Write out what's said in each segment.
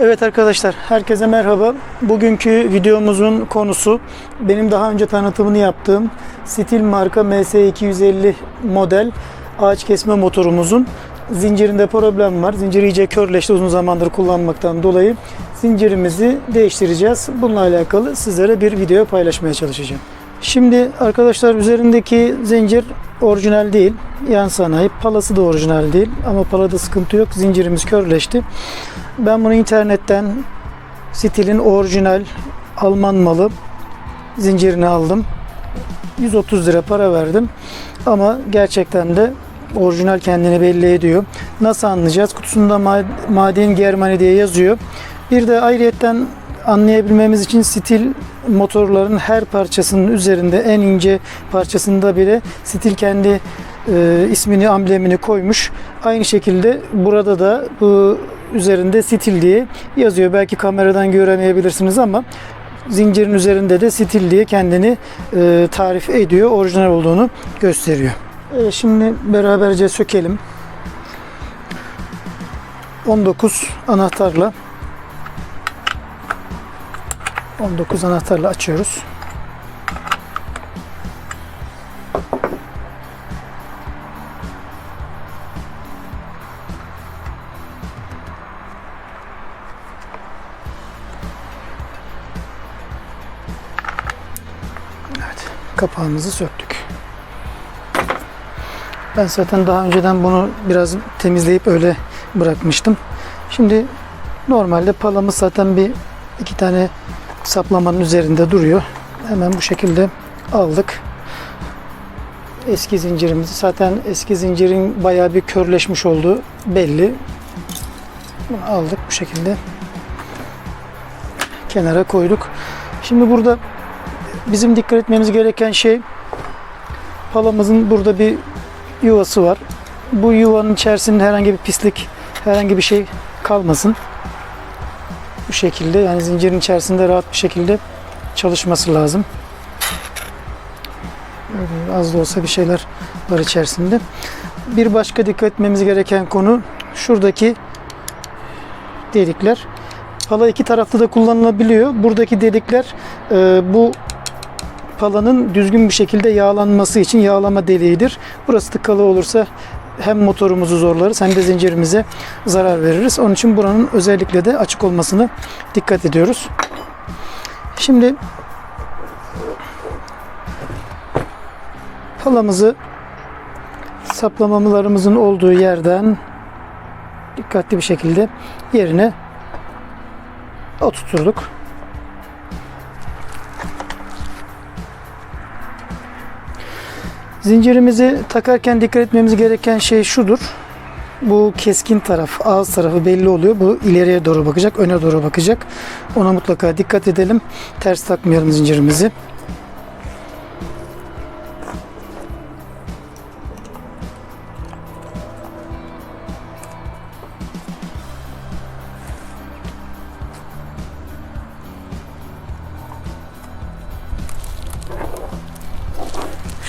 Evet arkadaşlar, herkese merhaba. Bugünkü videomuzun konusu benim daha önce tanıtımını yaptığım Stil marka MS250 model ağaç kesme motorumuzun zincirinde problem var. Zincir iyice körleşti uzun zamandır kullanmaktan dolayı. Zincirimizi değiştireceğiz. Bununla alakalı sizlere bir video paylaşmaya çalışacağım. Şimdi arkadaşlar üzerindeki zincir orijinal değil. Yan sanayi. Palası da orijinal değil. Ama palada sıkıntı yok. Zincirimiz körleşti. Ben bunu internetten Stil'in orijinal Alman malı zincirini aldım. 130 lira para verdim. Ama gerçekten de orijinal kendini belli ediyor. Nasıl anlayacağız? Kutusunda ma- Maden Germani diye yazıyor. Bir de ayrıyetten anlayabilmemiz için stil motorların her parçasının üzerinde en ince parçasında bile stil kendi e, ismini, amblemini koymuş. Aynı şekilde burada da bu üzerinde stil diye yazıyor. Belki kameradan göremeyebilirsiniz ama zincirin üzerinde de stil diye kendini e, tarif ediyor. Orijinal olduğunu gösteriyor. Evet, şimdi beraberce sökelim. 19 anahtarla 19 anahtarla açıyoruz. Kapağımızı söktük. Ben zaten daha önceden bunu biraz temizleyip öyle bırakmıştım. Şimdi normalde palamız zaten bir iki tane saplamanın üzerinde duruyor. Hemen bu şekilde aldık. Eski zincirimizi zaten eski zincirin bayağı bir körleşmiş olduğu belli. Bunu aldık bu şekilde. Kenara koyduk. Şimdi burada bizim dikkat etmemiz gereken şey palamızın burada bir yuvası var. Bu yuvanın içerisinde herhangi bir pislik, herhangi bir şey kalmasın. Bu şekilde yani zincirin içerisinde rahat bir şekilde çalışması lazım. Az da olsa bir şeyler var içerisinde. Bir başka dikkat etmemiz gereken konu şuradaki delikler. Pala iki taraflı da kullanılabiliyor. Buradaki delikler e, bu palanın düzgün bir şekilde yağlanması için yağlama deliğidir. Burası tıkalı olursa hem motorumuzu zorlarız hem de zincirimize zarar veririz. Onun için buranın özellikle de açık olmasını dikkat ediyoruz. Şimdi palamızı saplamamlarımızın olduğu yerden dikkatli bir şekilde yerine oturturduk. Zincirimizi takarken dikkat etmemiz gereken şey şudur. Bu keskin taraf, ağız tarafı belli oluyor. Bu ileriye doğru bakacak, öne doğru bakacak. Ona mutlaka dikkat edelim. Ters takmayalım zincirimizi.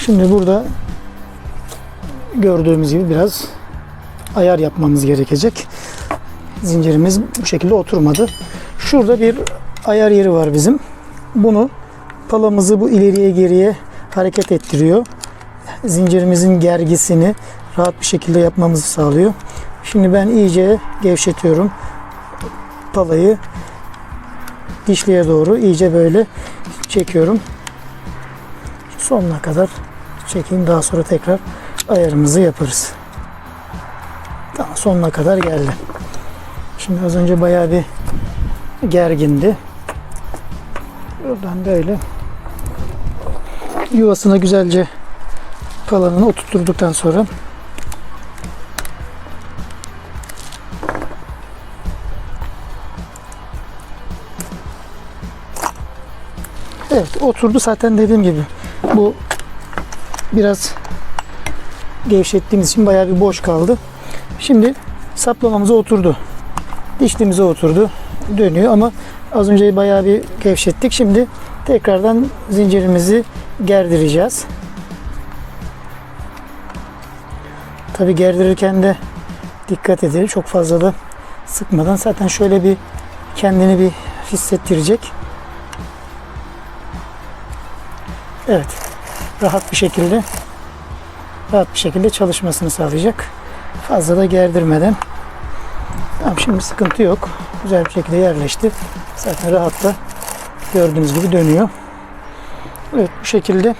Şimdi burada gördüğümüz gibi biraz ayar yapmamız gerekecek. Zincirimiz bu şekilde oturmadı. Şurada bir ayar yeri var bizim. Bunu palamızı bu ileriye geriye hareket ettiriyor. Zincirimizin gergisini rahat bir şekilde yapmamızı sağlıyor. Şimdi ben iyice gevşetiyorum. Palayı dişliye doğru iyice böyle çekiyorum. Sonuna kadar çekeyim. Daha sonra tekrar ayarımızı yaparız. Tamam sonuna kadar geldi. Şimdi az önce bayağı bir gergindi. Buradan böyle yuvasına güzelce palanını oturturduktan sonra Evet oturdu zaten dediğim gibi bu biraz gevşettiğimiz için bayağı bir boş kaldı. Şimdi saplamamıza oturdu. Dişlimize oturdu. Dönüyor ama az önce bayağı bir gevşettik. Şimdi tekrardan zincirimizi gerdireceğiz. Tabi gerdirirken de dikkat edelim. Çok fazla da sıkmadan zaten şöyle bir kendini bir hissettirecek. Evet. Rahat bir şekilde rahat bir şekilde çalışmasını sağlayacak. Fazla da gerdirmeden. Tamam şimdi sıkıntı yok. Güzel bir şekilde yerleşti. Zaten rahatla gördüğünüz gibi dönüyor. Evet bu şekilde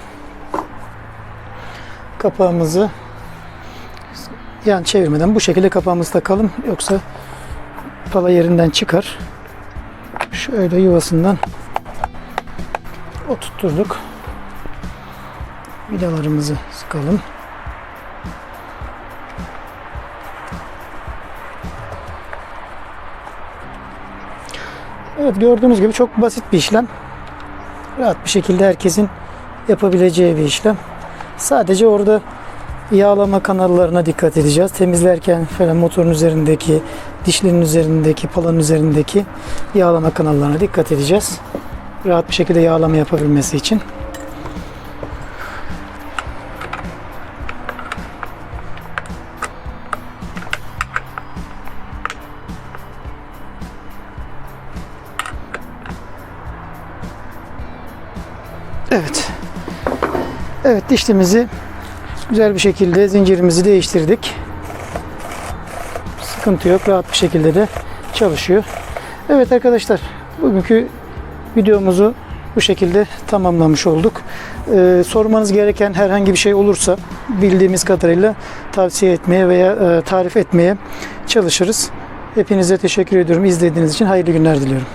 kapağımızı yan çevirmeden bu şekilde kapağımızı takalım. Yoksa pala yerinden çıkar. Şöyle yuvasından oturtturduk. Vidalarımızı sıkalım. Evet gördüğünüz gibi çok basit bir işlem. Rahat bir şekilde herkesin yapabileceği bir işlem. Sadece orada yağlama kanallarına dikkat edeceğiz. Temizlerken falan motorun üzerindeki, dişlinin üzerindeki, palanın üzerindeki yağlama kanallarına dikkat edeceğiz. Rahat bir şekilde yağlama yapabilmesi için. Evet dişlimizi güzel bir şekilde zincirimizi değiştirdik. Sıkıntı yok. Rahat bir şekilde de çalışıyor. Evet arkadaşlar bugünkü videomuzu bu şekilde tamamlamış olduk. Ee, sormanız gereken herhangi bir şey olursa bildiğimiz kadarıyla tavsiye etmeye veya e, tarif etmeye çalışırız. Hepinize teşekkür ediyorum. İzlediğiniz için hayırlı günler diliyorum.